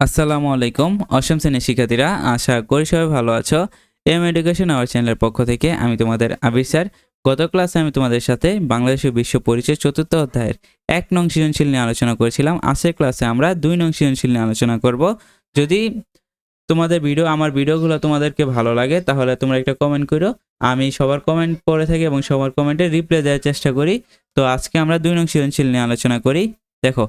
আসসালামু আলাইকুম। অসম শ্রেণির শিক্ষার্থীরা, আশা করি সবাই ভালো আছো। এম এডুকেশন আওয়ার চ্যানেলের পক্ষ থেকে আমি তোমাদের আবির স্যার। গত ক্লাসে আমি তোমাদের সাথে বাংলাদেশ বিশ্ব পরিচয় চতুর্থ অধ্যায়ের এক নং সৃজনশীল নিয়ে আলোচনা করেছিলাম। আজকের ক্লাসে আমরা দুই নং সৃজনশীল নিয়ে আলোচনা করব। যদি তোমাদের ভিডিও, আমার ভিডিওগুলো তোমাদেরকে ভালো লাগে, তাহলে তোমরা একটা কমেন্ট করো। আমি সবার কমেন্ট পড়ে থাকি এবং সবার কমেন্টে রিপ্লাই দেওয়ার চেষ্টা করি। তো আজকে আমরা দুই নং সৃজনশীল নিয়ে আলোচনা করি। দেখো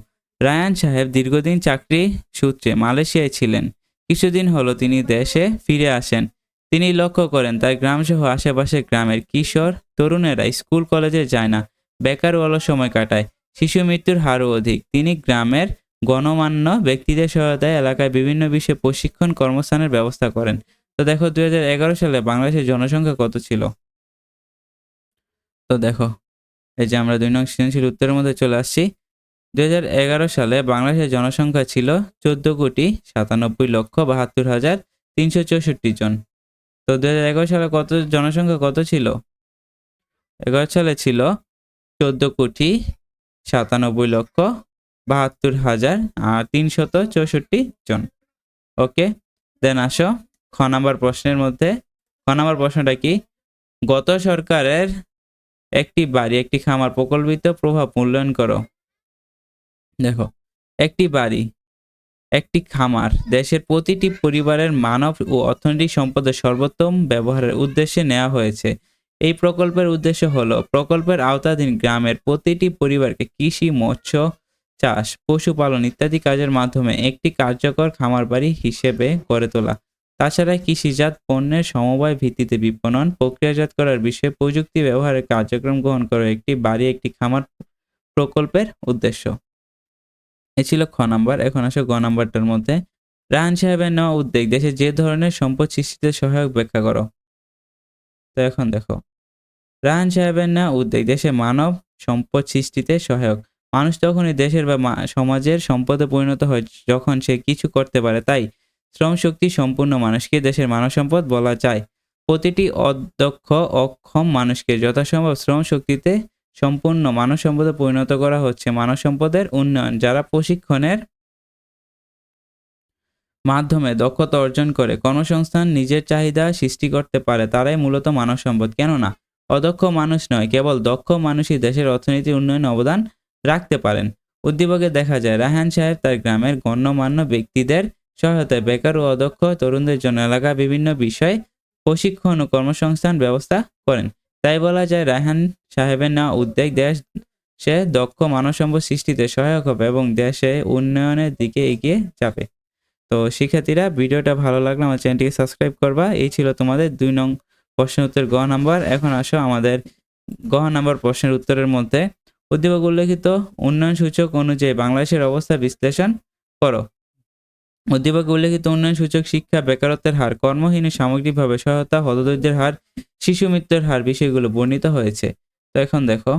রায়ান সাহেব দীর্ঘদিন চাকরি সূত্রে মালয়েশিয়ায় ছিলেন। কিছুদিন হলো তিনি দেশে ফিরে আসেন। তিনি লক্ষ্য করেন, তার গ্রামসহ আশেপাশের গ্রামের কিশোর তরুণেরা স্কুল, কলেজে যায় না, বেকার ও অলস সময় কাটায়, শিশু মৃত্যুর হারও অধিক। তিনি গ্রামের গণমান্য ব্যক্তিদের সহায়তায় এলাকায় বিভিন্ন বিষয়ে প্রশিক্ষণ কর্মস্থানের ব্যবস্থা করেন। তো দেখো দু হাজার এগারো সালে বাংলাদেশের জনসংখ্যা কত ছিল? তো দেখো, এই যে আমরা দুই নং সৃজনশীল উত্তরের মধ্যে চলে আসছি। দুই হাজার এগারো সালে বাংলাদেশের জনসংখ্যা ছিল চোদ্দ কোটি সাতানব্বই লক্ষ বাহাত্তর হাজার তিনশো চৌষট্টি জন। তো দু হাজার এগারো সালে কত, জনসংখ্যা কত ছিল? এগারো সালে ছিল চোদ্দ কোটি সাতানব্বই লক্ষ বাহাত্তর হাজার আর তিনশত চৌষট্টি জন। ওকে, দেন আসো খ নাম্বার প্রশ্নের মধ্যে। খ নাম্বার প্রশ্নটা কি? গত সরকারের একটি বাড়ি, একটি খামার প্রকল্পিত প্রভাব মূল্যায়ন করো। দেখো, একটি বাড়ি, একটি খামার, দেশের প্রতিটি পরিবারের মানব ও অর্থনৈতিক সম্পদের সর্বোত্তম ব্যবহারের উদ্দেশ্যে নেওয়া হয়েছে। এই প্রকল্পের উদ্দেশ্য হলো, প্রকল্পের আওতাধীন গ্রামের প্রতিটি পরিবারকে কৃষি, মৎস্য, চাষ, পশুপালন ইত্যাদি কাজের মাধ্যমে একটি কার্যকর খামার বাড়ি হিসেবে গড়ে তোলা। তাছাড়া কৃষিজাত পণ্যের সমবায় ভিত্তিতে বিপণন, প্রক্রিয়াজাত করার বিষয়ে প্রযুক্তি ব্যবহারের কার্যক্রম গ্রহণ করা একটি বাড়ি, একটি খামার প্রকল্পের উদ্দেশ্য। এ ছিল খ নাম্বার। এখন আসো গ নাম্বারটার মধ্যে। রাহান সাহেবের নেওয়া উদ্যোগ, দেশে যে ধরনের সম্পদ সৃষ্টিতে সহায়ক ব্যাখ্যা করো। তো এখন দেখো রাহান সাহেবের নেওয়া উদ্যোগ, দেশে মানব সম্পদ সৃষ্টিতে সহায়ক। মানুষ তখনই দেশের বা সমাজের সম্পদে পরিণত হয় যখন সে কিছু করতে পারে, তাই শ্রম শক্তি সম্পূর্ণ মানুষকে দেশের মানব সম্পদ বলা যায়। প্রতিটি অদক্ষ অক্ষম মানুষকে যথাসম্ভব শ্রম শক্তিতে সম্পূর্ণ মানব সম্পদে পরিণত করা হচ্ছে। মানব সম্পদের উন্নয়ন যারা প্রশিক্ষণের মাধ্যমে দক্ষতা অর্জন করে, কর্মসংস্থান নিজের চাহিদা সৃষ্টি করতে পারে, তারাই মূলত মানব সম্পদ। কেননা, অদক্ষ মানুষ নয়, কেবল দক্ষ মানুষই দেশের অর্থনীতি উন্নয়নে অবদান রাখতে পারেন। উদ্দীপকে দেখা যায় রাহান সাহেব তার গ্রামের গণ্যমান্য ব্যক্তিদের সহায়তায় বেকার ও অদক্ষ তরুণদের জন্য এলাকা বিভিন্ন বিষয়ে প্রশিক্ষণ ও কর্মসংস্থান ব্যবস্থা করেন। তাই বলা যায়, রায়হান সাহেবের নেওয়া উদ্যোগ দেশ, সে দক্ষ মানব সম্পদ সৃষ্টিতে সহায়ক হবে এবং দেশে উন্নয়নের দিকে এগিয়ে যাবে। তো শিক্ষার্থীরা, ভিডিওটা ভালো লাগলে আমার চ্যানেলটিকে সাবস্ক্রাইব করবা। এই ছিল তোমাদের দুই নং প্রশ্নের উত্তর, গ নাম্বার। এখন আসো আমাদের গ নাম্বার প্রশ্নের উত্তরের মধ্যে। উদ্দীপক উল্লেখিত উন্নয়ন সূচক অনুযায়ী বাংলাদেশের অবস্থা বিশ্লেষণ করো। উদ্দীপকে উল্লেখিত উন্নয়ন সূচক শিক্ষা, বেকারত্বের হার, কর্মহীন সামগ্রিকভাবে সহায়তা, হতদরিদ্রের হার, শিশু মৃত্যুর হার বিষয়গুলো বর্ণিত হয়েছে। তো এখন দেখো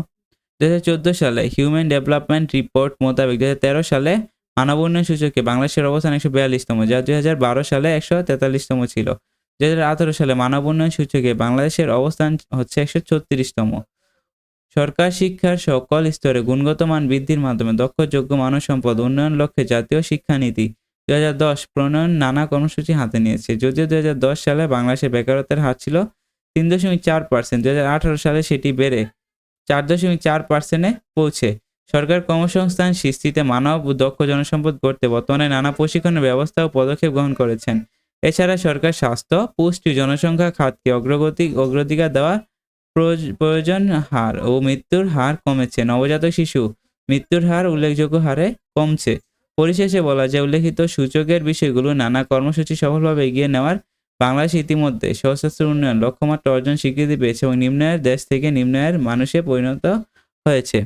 দুই হাজার চোদ্দ সালে হিউম্যান ডেভেলপমেন্ট রিপোর্ট মোতাবেক দুই হাজার তেরো সালে মানব উন্নয়ন সূচকে বাংলাদেশের অবস্থান একশো বিয়াল্লিশতম যা দুই হাজার বারো সালে একশো তেতাল্লিশতম ছিল। দু হাজার আঠারো সালে মানব উন্নয়ন সূচকে বাংলাদেশের অবস্থান হচ্ছে একশো ছত্রিশতম। সরকার শিক্ষার সকল স্তরে গুণগত মান বৃদ্ধির মাধ্যমে দক্ষ, যোগ্য মানব সম্পদ উন্নয়ন লক্ষ্যে জাতীয় শিক্ষানীতি দুই হাজার দশ প্রণয়ন নানা কর্মসূচি হাতে নিয়েছে। যদিও দুই হাজার দশ সালে বাংলাদেশের বেকারত্বের হার ছিল তিন দশমিক চার পার্সেন্ট দুই হাজার আঠারো সালে সেটি বেড়ে চার দশমিক চার পার্সেন্টে পৌঁছে। সরকার কর্মসংস্থান সৃষ্টিতে মানব ও দক্ষ জনসম্পদ গড়তে বর্তমানে নানা প্রশিক্ষণের ব্যবস্থা ও পদক্ষেপ গ্রহণ করেছেন। এছাড়া সরকার স্বাস্থ্য, পুষ্টি, জনসংখ্যা, খাতকে অগ্রগতি, অগ্রাধিকার প্রয়োজ- প্রয়োজন হার ও মৃত্যুর হার কমেছে। নবজাতক শিশু মৃত্যুর হার উল্লেখযোগ্য হারে কমছে। পরিশেষে বলা যায়, উল্লেখিত সূচকের বিষয়গুলো নানা কর্মসূচি সফলভাবে এগিয়ে নেওয়ার বাংলাদেশ ইতিমধ্যে সশস্ত্র উন্নয়ন লক্ষ্যমাত্রা অর্জন স্বীকৃতি পেয়েছে এবং নিম্নায়ের দেশ থেকে নিম্নায়ের মানুষে পরিণত হয়েছে।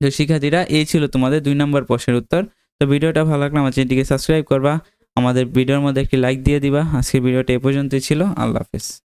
তো শিক্ষার্থীরা, এই ছিল তোমাদের দুই নম্বর প্রশ্নের উত্তর। তো ভিডিওটা ভালো লাগলে আমার চ্যানেলটিকে সাবস্ক্রাইব করবা। আমাদের ভিডিওর মধ্যে একটি লাইক দিয়ে দিবা। আজকের ভিডিওটা এ পর্যন্তই ছিল। আল্লাহ হাফেজ।